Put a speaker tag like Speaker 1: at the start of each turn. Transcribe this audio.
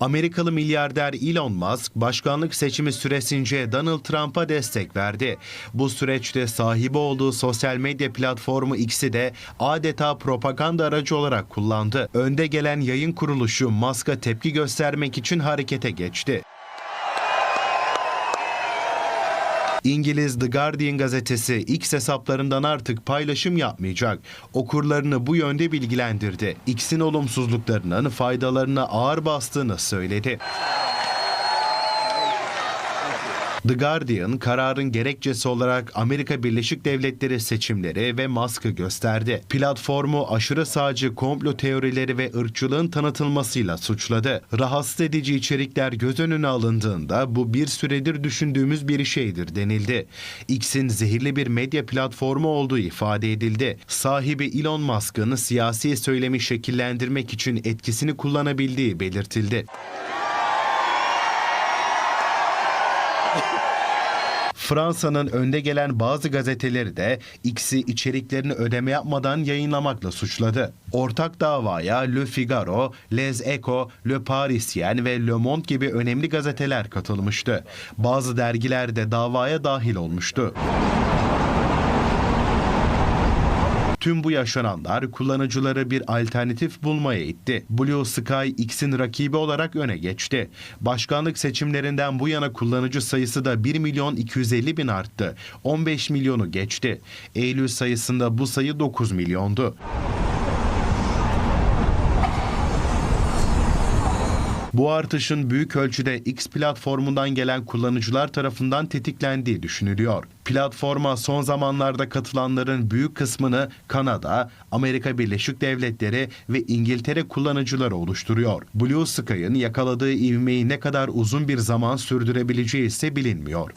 Speaker 1: Amerikalı milyarder Elon Musk başkanlık seçimi süresince Donald Trump'a destek verdi. Bu süreçte sahibi olduğu sosyal medya platformu X'i de adeta propaganda aracı olarak kullandı. Önde gelen yayın kuruluşu Musk'a tepki göstermek için harekete geçti. İngiliz The Guardian gazetesi X hesaplarından artık paylaşım yapmayacak. Okurlarını bu yönde bilgilendirdi. X'in olumsuzluklarının faydalarına ağır bastığını söyledi. The Guardian kararın gerekçesi olarak Amerika Birleşik Devletleri seçimleri ve Musk'ı gösterdi. Platformu aşırı sağcı komplo teorileri ve ırkçılığın tanıtılmasıyla suçladı. Rahatsız edici içerikler göz önüne alındığında bu bir süredir düşündüğümüz bir şeydir denildi. X'in zehirli bir medya platformu olduğu ifade edildi. Sahibi Elon Musk'ın siyasi söylemi şekillendirmek için etkisini kullanabildiği belirtildi. Fransa'nın önde gelen bazı gazeteleri de X'i içeriklerini ödeme yapmadan yayınlamakla suçladı. Ortak davaya Le Figaro, Les Echos, Le Parisien ve Le Monde gibi önemli gazeteler katılmıştı. Bazı dergiler de davaya dahil olmuştu. Tüm bu yaşananlar kullanıcıları bir alternatif bulmaya itti. Blue Sky X'in rakibi olarak öne geçti. Başkanlık seçimlerinden bu yana kullanıcı sayısı da 1 milyon 250 bin arttı. 15 milyonu geçti. Eylül sayısında bu sayı 9 milyondu. Bu artışın büyük ölçüde X platformundan gelen kullanıcılar tarafından tetiklendiği düşünülüyor. Platforma son zamanlarda katılanların büyük kısmını Kanada, Amerika Birleşik Devletleri ve İngiltere kullanıcıları oluşturuyor. Blue Sky'ın yakaladığı ivmeyi ne kadar uzun bir zaman sürdürebileceği ise bilinmiyor.